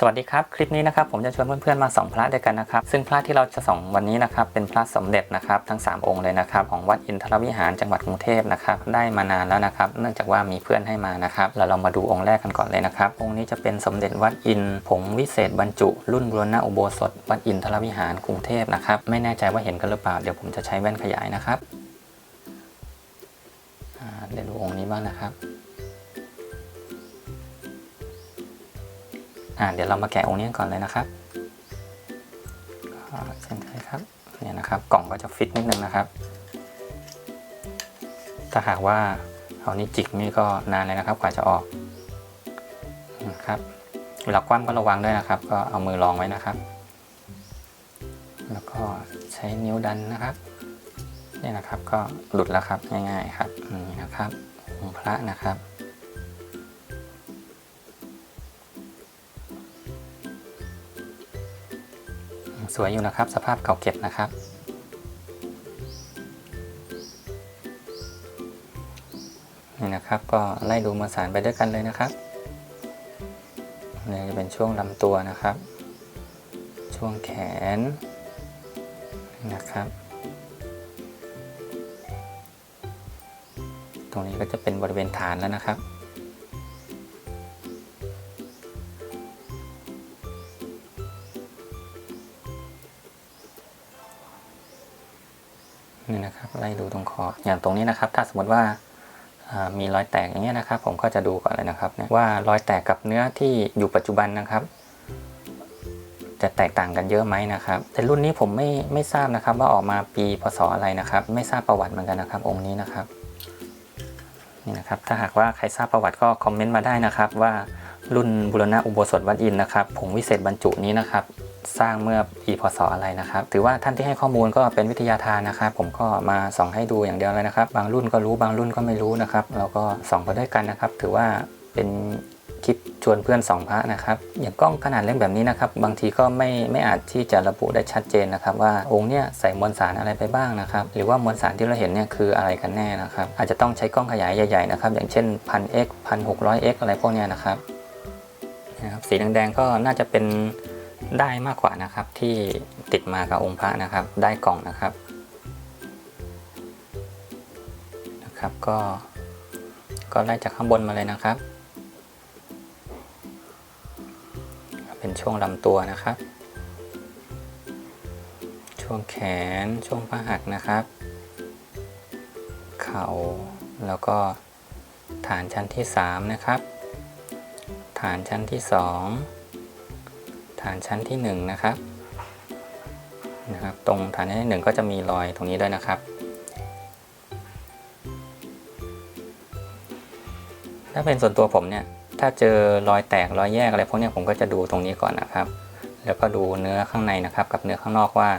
สวัสดีครับ คลิปนี้นะครับผมจะชวนเพื่อนๆมาส่องพระด้วยกันนะครับ ซึ่งพระที่เราจะส่องวันนี้นะครับเป็นพระสมเด็จนะครับทั้ง 3 องค์เลยนะครับของวัดอินทรวิหารจังหวัดกรุงเทพนะครับได้มานานแล้วนะครับเนื่องจากว่ามีเพื่อนให้มานะครับเราเรามาดูองค์แรกกันก่อนเลยนะครับองค์นี้จะเป็นสมเด็จวัดอินผงวิเศษบรรจุ รุ่นบุรณะอุโบสถวัดอินทรวิหารกรุงเทพนะครับไม่แน่ใจว่าเห็นกันหรือเปล่าเดี๋ยวผมจะใช้แว่นขยายนะครับเดี๋ยวดูองค์นี้บ้างนะครับ อ่าเดี๋ยวเรามาแกะองค์นี้ก่อนเลยนะครับเช่นเคยครับเนี่ยนะครับกล่องก็จะฟิตนิดนึงนะครับ ถ้าหากว่าเอานี้จิกนี่ก็นานเลยนะครับกว่าจะออกนะครับเวลาคว่ำก็ระวังด้วยนะครับ ก็เอามือรองไว้นะครับ แล้วก็ใช้นิ้วดันนะครับนี่นะครับก็หลุดแล้วครับง่ายๆครับนี่นะครับองค์พระนะครับ สวยอยู่นะครับ สภาพเก่าเก็บนะครับ นี่นะครับก็ไล่ดูมวลสารไปด้วยกันเลยนะครับนี่จะเป็นช่วงลำตัวนะครับ ช่วงแขนนี่นะครับ ตรงนี้ก็จะเป็นบริเวณฐานแล้วนะครับ ไล่ดูตรงคออย่างตรงนี้นะครับ ถ้าสมมติว่ามีรอยแตกอย่างเงี้ยนะครับ ผมก็จะดูก่อนเลยนะครับว่ารอยแตกกับเนื้อที่อยู่ปัจจุบันนะครับ จะแตกต่างกันเยอะไหมนะครับ แต่รุ่นนี้ผมไม่ไม่ทราบนะครับ ว่าออกมาปีพศอะไรนะครับ ไม่ทราบประวัติเหมือนกันนะครับ องค์นี้นะครับนี่นะครับ ถ้าหากว่าใครทราบประวัติก็คอมเมนต์มาได้นะครับ ว่ารุ่นบุรณะอุโบสถวัดอินนะครับผงวิเศษบรรจุนี้นะครับ สร้างเมื่อปีพศอะไรนะครับ ถือว่าท่านที่ให้ข้อมูลก็เป็นวิทยาทานนะครับ ผมก็มาส่องให้ดูอย่างเดียวเลยนะครับ บางรุ่นก็รู้บางรุ่นก็ไม่รู้นะครับ เราก็ส่องไปด้วยกันนะครับ ถือว่าเป็นคลิปชวนเพื่อนส่องพระนะครับอย่างกล้องขนาดเล็กแบบนี้นะครับ บางทีก็ไม่ไม่อาจที่จะระบุได้ชัดเจนนะครับ ว่าองค์เนี้ยใส่มวลสารอะไรไปบ้างนะครับ หรือว่ามวลสารที่เราเห็นเนี่ยคืออะไรกันแน่นะครับ อาจจะต้องใช้กล้องขยายใหญ่ๆนะครับ อย่างเช่น 1000x 1600x อะไรพวกเนี้ยนะครับนะครับสีแดงๆก็น่าจะเป็น ได้มากกว่านะครับที่ติดมากับองค์พระนะครับ ได้กล่องนะครับนะครับก็ก็ไล่จากข้างบนมาเลยนะครับ เป็นช่วงลำตัวนะครับ ช่วงแขนช่วงพระหักนะครับ เข่าแล้วก็ฐานชั้นที่ 3 นะครับ ฐานชั้นที่ 2 ฐานชั้นที่1นะครับนะครับ ตรงฐานชั้นที่ 1 ก็จะมีรอยตรงนี้ด้วยนะครับ ถ้าเป็นส่วนตัวผมเนี่ยถ้าเจอรอยแตกรอยแยกอะไรพวกนี้ผมก็จะดูตรงนี้ก่อนนะครับ แล้วก็ดูเนื้อข้างในนะครับ กับเนื้อข้างนอกว่า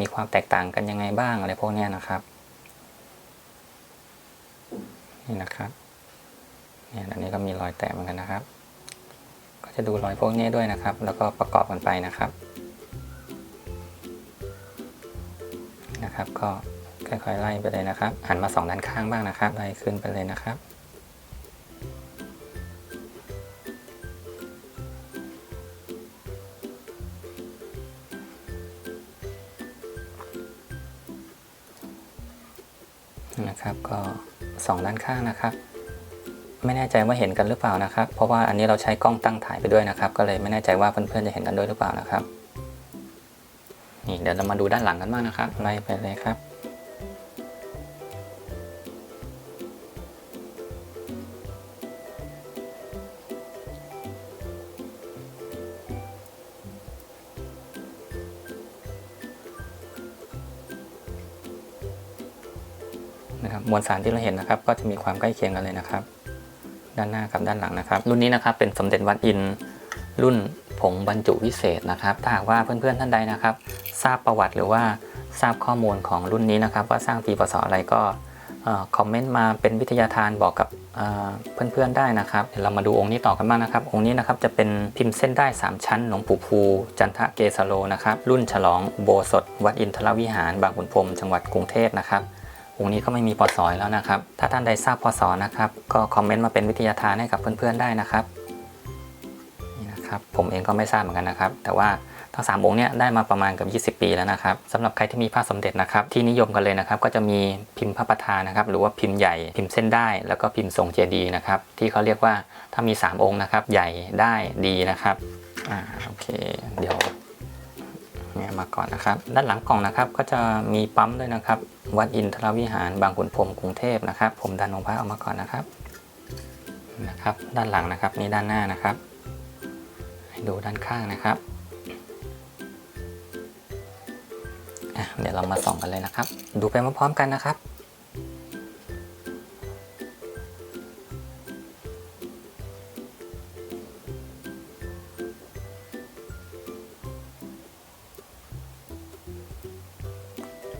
มีความแตกต่างกันยังไงบ้างอะไรพวกนี้นะครับนี่นะครับเนี่ยอันนี้ก็มีรอยแตกเหมือนกันนะครับ จะดูรอยพวกนี้ด้วยนะครับ แล้วก็ประกอบกันไปนะครับ นะครับ ก็ค่อยๆไล่ไปเลยนะครับหันมาสองด้านข้างบ้างนะครับไล่ขึ้นไปเลยนะครับนะครับก็สองด้านข้างนะครับ ไม่แน่ใจว่าเห็นกันหรือเปล่านะครับ เพราะว่าอันนี้เราใช้กล้องตั้งถ่ายไปด้วยนะครับ ก็เลยไม่แน่ใจว่าเพื่อนๆจะเห็นกันด้วยหรือเปล่านะครับ นี่เดี๋ยวเรามาดูด้านหลังกันบ้างนะครับ ไล่ไปเลยครับนะครับมวลสารที่เราเห็นนะครับ ก็จะมีความใกล้เคียงกันเลยนะครับ ด้านหน้ากับด้านหลังนะครับ รุ่นนี้นะครับเป็นสมเด็จวัดอินรุ่นผงบรรจุวิเศษนะครับ ถ้าหากว่าเพื่อนๆท่านใดนะครับ ทราบประวัติหรือว่าทราบข้อมูลของรุ่นนี้นะครับ ว่าสร้างปีพศอะไรก็คอมเมนต์มาเป็นวิทยาทานบอกกับเอ่อเพื่อนๆได้นะครับเดี๋ยวเรามาดูองค์นี้ต่อกันบ้างนะครับ องค์นี้นะครับจะเป็นพิมพ์เส้นได้ 3 ชั้นหลวงปู่ภู จันทะเกสโลนะครับรุ่นฉลองโบสถวัดอินทรวิหาร บางขุนพรมจังหวัดกรุงเทพนะครับ องค์นี้ก็ไม่มีปศแล้วนะครับ ถ้าท่านใดทราบปศนะครับ ก็คอมเมนต์มาเป็นวิทยาทานให้กับเพื่อนๆได้นะครับนี่นะครับ ผมเองก็ไม่ทราบเหมือนกันนะครับ แต่ว่าทั้งสามองค์เนี่ยได้มาประมาณเกับ 20 ปีแล้วนะครับสำหรับใครที่มีพระสมเด็จนะครับ ที่นิยมกันเลยนะครับ ก็จะมีพิมพ์พระประธานนะครับ หรือว่าพิมพ์ใหญ่พิมพ์เส้นได้ แล้วก็พิมพ์ทรงเจดีย์นะครับ ที่เขาเรียกว่าถ้ามี 3 องค์นะครับ ใหญ่ได้ดีนะครับอ่าโอเค เดี๋ยว เนี่ยมาก่อนนะครับ ด้านหลังกล่องนะครับก็จะมีปั๊มด้วยนะครับ วัดอินทรวิหารบางขุนพรมกรุงเทพนะครับ ผมดันองค์พระออกมาก่อนนะครับนะครับ ด้านหลังนะครับนี่ด้านหน้านะครับ ให้ดูด้านข้างนะครับเดี๋ยวเรามาส่องกันเลยนะครับ ดูไปพร้อมๆกันนะครับ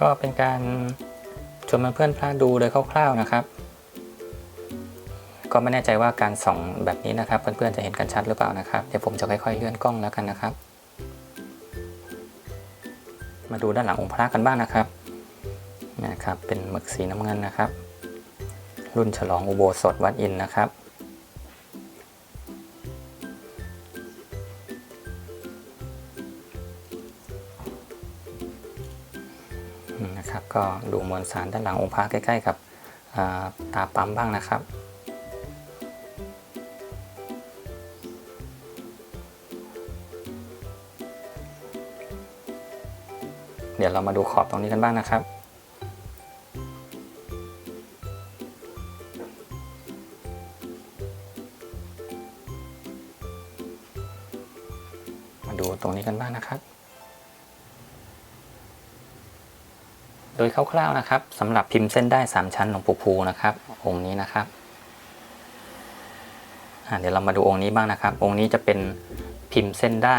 ก็เป็นการชวนเพื่อนพระดูโดยคร่าวๆนะครับ ก็ไม่แน่ใจว่าการส่องแบบนี้นะครับ เพื่อนๆจะเห็นกันชัดหรือเปล่านะครับเดี๋ยวผมจะค่อยๆเลื่อนกล้องแล้วกันนะครับ มาดูด้านหลังองค์พระกันบ้างนะครับนะครับ เป็นหมึกสีน้ำเงินนะครับ รุ่นฉลองอุโบสถวัดอินนะครับ นะครับก็ดูมวลสารด้านหลังองค์พระใกล้ ๆ กับตาปั๊มบ้างนะครับเดี๋ยวเรามาดูขอบตรงนี้กันบ้างนะครับ ดยคร่าวๆนะครับสำหรับพิมพ์เส้นได้ 3 ชั้นหลวงปู่ภูนะครับ องค์นี้นะครับเดี๋ยวเรามาดูองค์นี้บ้างนะครับ องค์นี้จะเป็นพิมพ์เส้นได้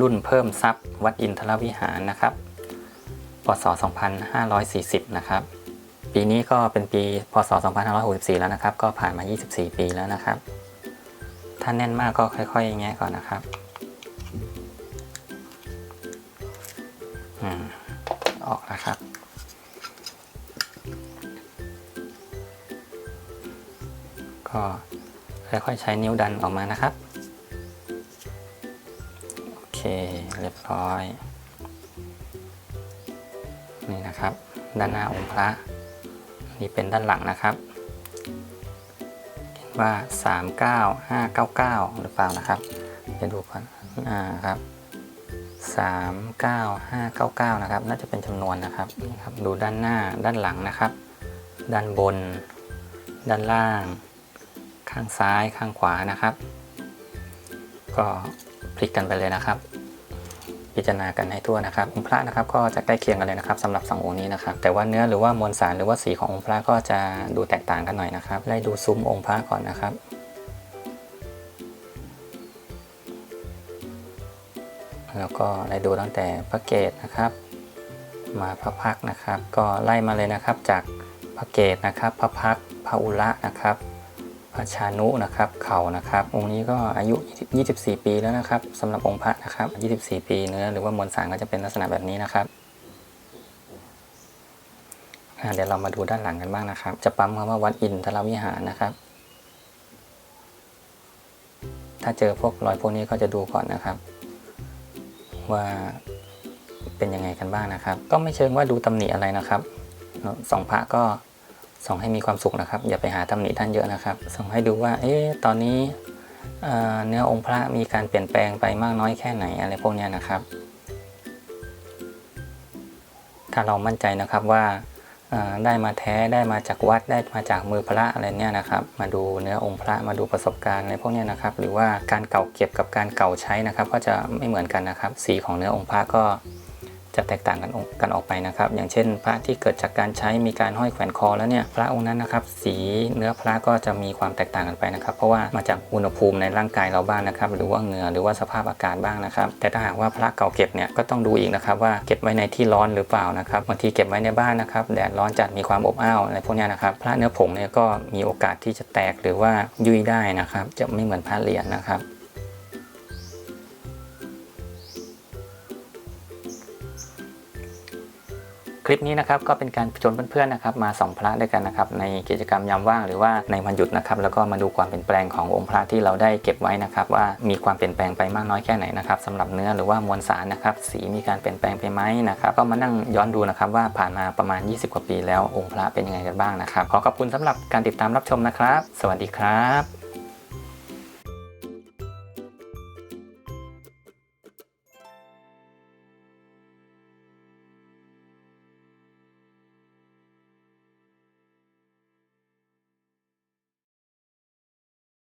รุ่นเพิ่มทรัพย์ วัดอินทรวิหารนะครับพศ 2540 นะครับ ปีนี้ก็เป็นปีพศ 2564 แล้วนะครับ ก็ผ่านมา 24 ปีแล้วนะครับ ถ้าแน่นมากก็ค่อยๆแงะก่อนนะครับ ก็ค่อยๆใช้นิ้วดันออกมานะครับ โอเค เรียบร้อย นี่นะครับ ด้านหน้าองค์พระ นี่เป็นด้านหลังนะครับเขียนว่า 39599 หรือเปล่านะครับจะดูก่อนอ่าครับ39599 นะครับ น่าจะเป็นจำนวนนะครับนี่ครับ ดูด้านหน้าด้านหลังนะครับ ด้านบน ด้านล่าง ข้างซ้ายข้างขวานะครับ ก็พลิกกันไปเลยนะครับ พิจารณากันให้ทั่วนะครับองค์พระนะครับก็จะใกล้เคียงกันเลยนะครับสำหรับสององค์นี้นะครับ แต่ว่าเนื้อหรือว่ามวลสารหรือว่าสีขององค์พระก็จะดูแตกต่างกันหน่อยนะครับไล่ดูซุ้มองค์พระก่อนนะครับแล้วก็ไล่ดูตั้งแต่พระเกตนะครับ มาพระพักนะครับ ก็ไล่มาเลยนะครับจากพระเกตนะครับ พระพักพระอุระนะครับ ระชานุนะครับเขานะครับ องค์นี้ก็อายุ 24 ปีแล้วนะครับสำหรับองค์พระนะครับ 24 ปีเนื้อหรือว่ามวลสารก็จะเป็นลักษณะแบบนี้นะครับเดี๋ยวเรามาดูด้านหลังกันบ้างนะครับ จะปั๊มคำว่าวัดอินทรวิหารนะครับ ถ้าเจอพวกรอยพวกนี้ก็จะดูก่อนนะครับ ว่าเป็นยังไงกันบ้างนะครับ ก็ไม่เชิงว่าดูตำหนิอะไรนะครับสองพระก็ ส่องให้มีความสุขนะครับ อย่าไปหาตำหนิท่านเยอะนะครับ ส่องให้ดูว่า เอ๊ะตอนนี้เนื้อองค์พระมีการเปลี่ยนแปลงไปมากน้อยแค่ไหนอะไรพวกนี้นะครับ ถ้าเรามั่นใจนะครับว่าได้มาแท้ได้มาจากวัดได้มาจากมือพระอะไรเนี่ยนะครับ มาดูเนื้อองค์พระมาดูประสบการณ์อะไรพวกนี้นะครับ หรือว่าการเก่าเก็บกับการเก่าใช้นะครับ ก็จะไม่เหมือนกันนะครับ สีของเนื้อองค์พระก็ จะแตกต่างกันออกกันออกไปนะครับ อย่างเช่น พระที่เกิดจากการใช้มีการห้อยแขวนคอแล้วเนี่ยพระองค์นั้นนะครับ สีเนื้อพระก็จะมีความแตกต่างกันไปนะครับ เพราะว่ามาจากอุณหภูมิในร่างกายเราบ้างนะครับ หรือว่าเหงื่อหรือว่าสภาพอากาศบ้างนะครับ แต่ถ้าหากว่าพระเก่าเก็บเนี่ยก็ต้องดูอีกนะครับว่าเก็บไว้ในที่ร้อนหรือเปล่านะครับบางทีเก็บไว้ในบ้านนะครับแดดร้อนจัดมีความอบอ้าวอะไรพวกนี้นะครับพระเนื้อผงเนี่ยก็มีโอกาสที่จะแตกหรือว่ายุ่ยได้นะครับ จะไม่เหมือนพระเหรียญนะครับ คลิปนี้นะครับก็เป็นการชวนเพื่อนๆนะครับมาส่องพระด้วยกันนะครับในกิจกรรมยามว่างหรือว่าในวันหยุดนะครับแล้วก็มาดูความเปลี่ยนแปลงขององค์พระที่เราได้เก็บไว้นะครับว่ามีความเปลี่ยนแปลงไปมากน้อยแค่ไหนนะครับสำหรับเนื้อหรือว่ามวลสารนะครับสีมีการเปลี่ยนแปลงไปไหมนะครับก็มานั่งย้อนดูนะครับว่าผ่านมาประมาณ 20 กว่าปีแล้วองค์พระเป็นยังไงกันบ้างนะครับขอขอบคุณสำหรับการติดตามรับชมนะครับ สวัสดีครับ